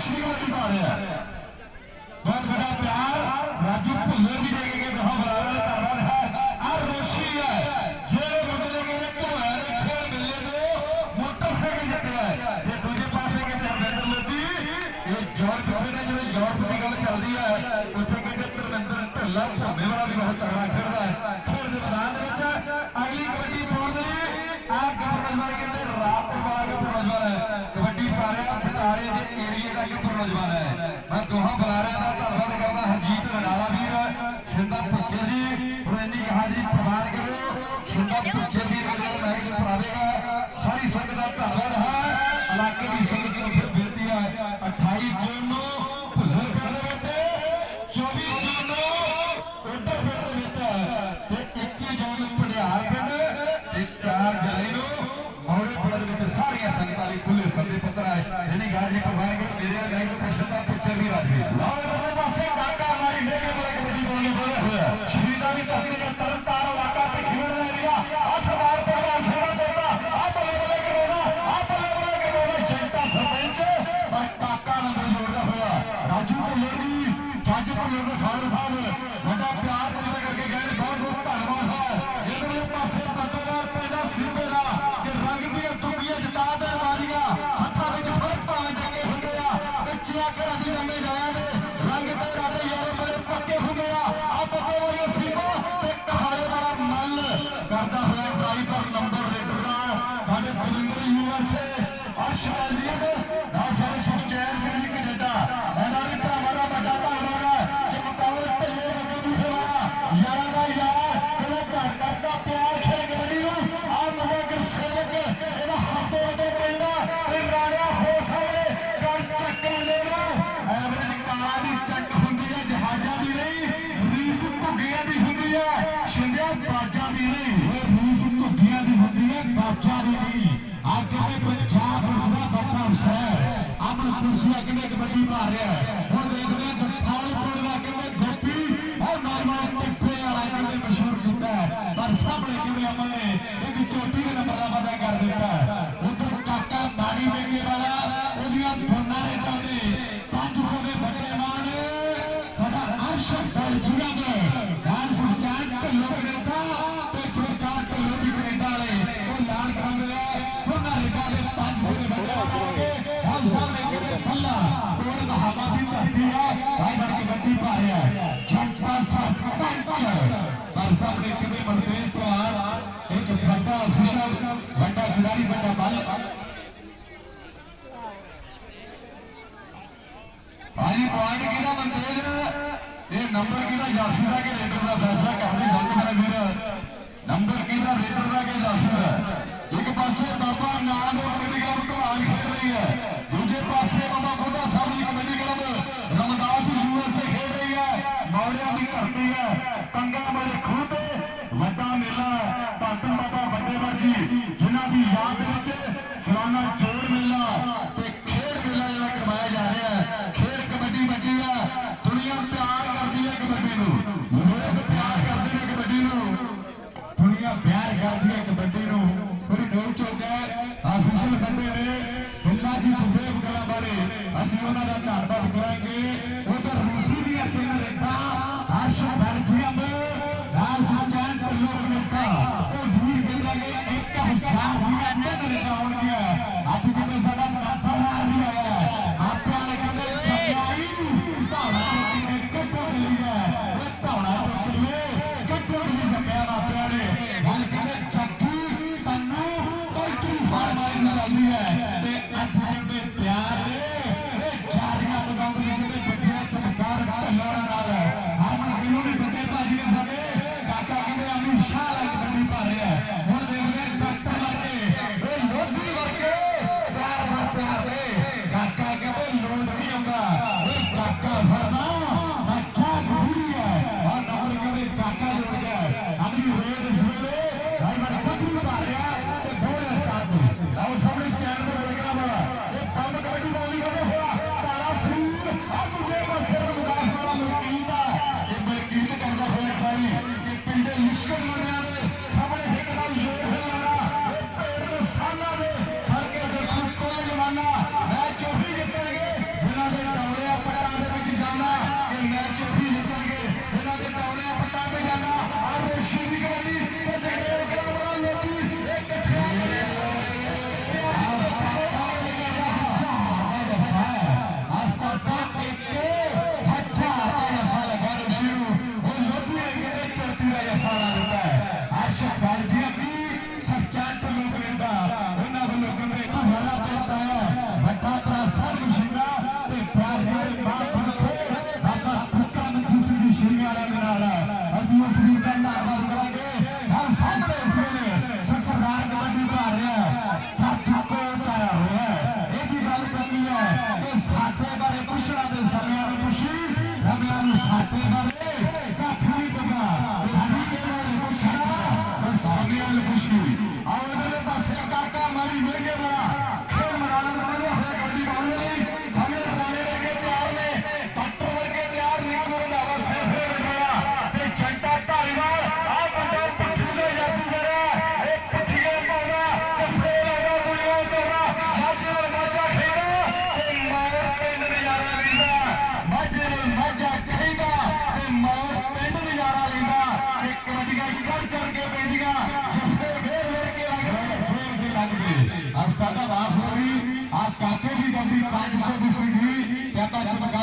ਖੁਸ਼ੀ ਵਾਲੀ ਬਾਤ ਹੈ ਬਹੁਤ ਨੌਜਵਾਨ ਹੈ। ਮੈਂ ਦੋਹਾਂ ਬੁਲਾਰਿਆਂ ਦਾ ਧੰਨਵਾਦ ਕਰਦਾ, ਹਰਜੀਤ ਰਣਾਲਾ ਵੀਰ, ਸ਼ਿੰਦਾ ਪੁੱਛੇ ਜੀ। ਪ੍ਰੇਮੀ ਕਹਾ ਜੀ ਪ੍ਰਵਾਨ ਕਰੋ। ਸ਼ਿੰਦਾ ਪੁੱਛੇ ਵੀਰ ਮੇਰੇ ਮੈਚ ਕਰਾਵੇਗਾ। ਸਾਰੀ ਸੰਗਤ ਦਾ ਧੰਨਵਾਦ ਹੈ। ਇਲਾਕੇ ਦੀ ਸੰਗਤ ਨੂੰ ਫਿਰ ਬੇਨਤੀ ਹੈ 28 ਜੂਨ ਨੂੰ ਭੁੱਲਰ ਪਿੰਡ ਵਿੱਚ 24 ਜੱਜ ਭੁੱਲਰ ਸਾਹਿਬ, ਵੱਡਾ ਪਿਆਰ ਪੂਰਾ ਕਰਕੇ ਗਏ ਬਹੁਤ ਬਹੁਤ ਧੰਨਵਾਦ ਹੈ ਇਹਦੇ ਪਾਸੇ ਪੱਤਰਕਾਰ ਪੈਦਾ ਸੀਪੇ ਦਾ, ਕਿ ਰੰਗ ਦੀਆਂ ਟੁਕੀਆਂ ਜਿਤਾ ਦੇ ਮਾਰੀਆਂ, ਹੱਥਾਂ ਵਿੱਚ ਫ਼ਰਕ ਪਾਵੇਂ ਜੱਗੇ ਹੁੰਦੇ ਆ ਕੱਚੀਆਂ ਘਰਾਂ ਦੀ ਰੰਗੇ ਜਾਇਆ ਨੇ ਰੰਗ ਤੇ ਰਾਦੇ ਯਾਰ ਮੇਰੇ ਪੱਕੇ ਹੁੰਦੇ ਆ। ਆ ਪੱਕੇ ਵਾਲੀਆਂ ਸੀਪਾ ਤੇ ਕਹਾਲੇ ਵਾਲਾ ਮੱਲ ਕਰਦਾ ਹੋਇਆ ਡਰਾਈਵਰ ਨੰਬਰ ਰੇਟਰ ਦਾ ਸਾਡੇ ਬਲਿੰਦਰ ਯੂਐਸਏ ਅਰਸ਼ਵਾਲ ਬਾਜਾਂ ਦੀ ਨਹੀਂ ਇਹ ਦੀ ਹੁੰਦੀ ਹੈ ਬਾਜਾਂ ਦੀ ਨਹੀਂ। ਆ ਕਿਤੇ ਪੰਜਾਬ ਪੁਲਿਸ ਦਾ ਵੱਡਾ ਅਫਸਰ ਹੈ। ਕਿਵੇਂ ਕਬੱਡੀ ਪਾ ਰਿਹਾ ਹੁਣ ਦੇਖਦੇ ਹਾਂ ਜੱਟਾਲਪੁਰ ਦਾ ਕਿਵੇਂ ਗੋਪੀ, ਉਹ ਨੌਜਵਾਨ ਟਿੱਪੇ ਵਾਲਾ ਕਿਵੇਂ ਮਸ਼ਹੂਰ ਕੀਤਾ ਪਰ ਸਾਹਮਣੇ ਕਿਵੇਂ ਅਮਨ ਨੇ ਇੱਕ ਚੋਟੀ ਦੇ ਨੰਬਰ ਦਾ ਵਾਅਦਾ ਕਰ ਦਿੱਤਾ ਹੈ। ਉਧਰ ਕਾਕਾ ਮਾੜੀ ਵੇਗੇ ਵਾਲਾ, ਉਹਦੀਆਂ ਦੋਨਾਂ ਰੇਟਾਂ ਦੇ 500 ਦੇ ਵੱਡੇ ਮਾਨ ਸਾਡਾ ਅਰਸ਼ਦ ਦਲ ਜੁੜਾ ਭਾਜੀ ਪੁਆਇੰਟ ਕਿਹਦਾ ਮਨਤੇਜ ਇਹ ਨੰਬਰ ਕਿਹਦਾ ਜਾਫੀ ਦਾ ਕਿ ਰੇਡਰ ਦਾ ਫੈਸਲਾ ਕਰਦੇ ਜਲਦ ਮੇਰਾ ਵੀਰ? ਨੰਬਰ ਕਿਹਦਾ ਰੇਡਰ ਦਾ ਕਿ ਜਾਫੀ ਦਾ? ਇੱਕ ਪਾਸੇ ਬਾਬਾ ਨਾਮ ਦੇ ਕਬੱਡੀ ਕਲੱਬ ਕਮਾਲ ਖੇਡ ਰਹੀ ਹੈ। ਦੂਜੇ ਪਾਸੇ ਬਾਬਾ ਬੁੱਢਾ ਸਾਹਿਬ ਦੀ ਕਬੱਡੀ ਕਲੱਬ ਰਮਦਾਸ ਯੂਐਸਏ ਖੇਡ ਰਹੀ ਹੈ। ਮੌੜਿਆਂ ਦੀ ਧਰਤੀ ਹੈ। ਕੰਗਾ ਵਾਲੇ ਖੂਹ ਤੇ ਵੱਡਾ ਮੇਲਾ ਹੈ। ਧੰਨ ਬਾਬਾ ਵੱਡੇ ਵਰਜੀ, ਜਿਨ੍ਹਾਂ ਦੀ ਯਾਦ ਵਿੱਚ ਸਲਾਨਾ ज्यादा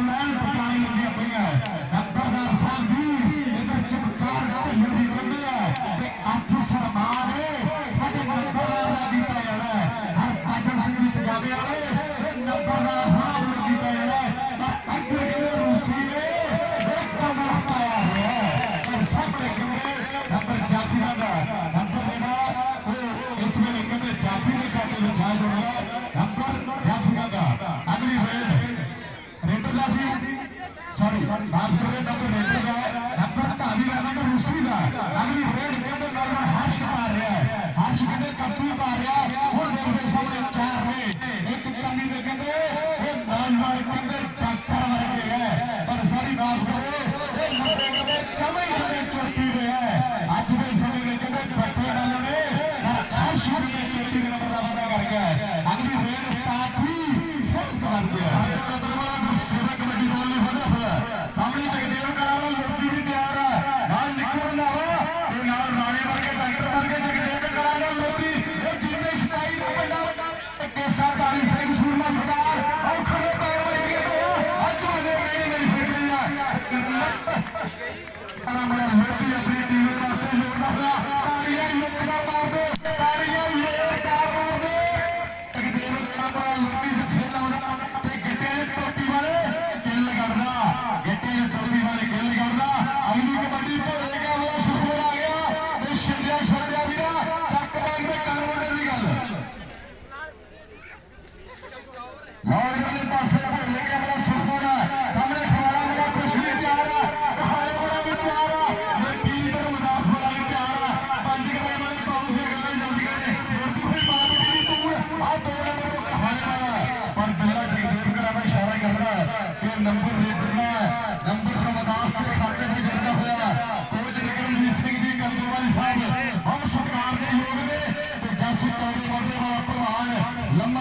ਅਜਮੈਨ ਪਟਾਣੀ ਲੱਗੀਆਂ ਪਈਆਂ ਨੰਬਰਦਾਰ ਸਾਹਿਬ ਜੀ ਇਧਰ ਚਮਕਾਰ ਢਿੱਲ ਵੀ ਬੰਦੇ ਆ ਤੇ ਅੱਠ ਸਰਮਾਨ ਸਾਡੇ ਨੰਬਰਦਾਰ ਦਾ ਦੀ ਪੈਣਾ ਹਰ ਕਾਜਲ ਸਿੰਘ ਵਿੱਚ ਗਾਵੇ ਵਾਲੇ ਤੇ ਨੰਬਰਦਾਰ ਸਾਹਿਬ ਲੱਗੀ ਪੈਣਾ ਪਰ ਅੱਗੇ ਕਿਵੇਂ ਰੂਸੀ ਨੇ ਇੱਕ ਕਮਲਾ ਪਾਇਆ ਹੋਇਆ ਤੇ ਸਾਹਮਣੇ ਕਿਵੇਂ ਨੰਬਰ ਜਾਫੀਆਂ ਦਾ, ਨੰਬਰ ਦੇਣਾ। ਇਸ ਵੇਲੇ ਕਿਵੇਂ ਜਾਫੀ ਦੇ ਘਾਟੇ ਵਿਖਾਇਆ ਜਾਂਦਾ ভাব করে তখন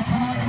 ਪ੍ਰਵਾਨ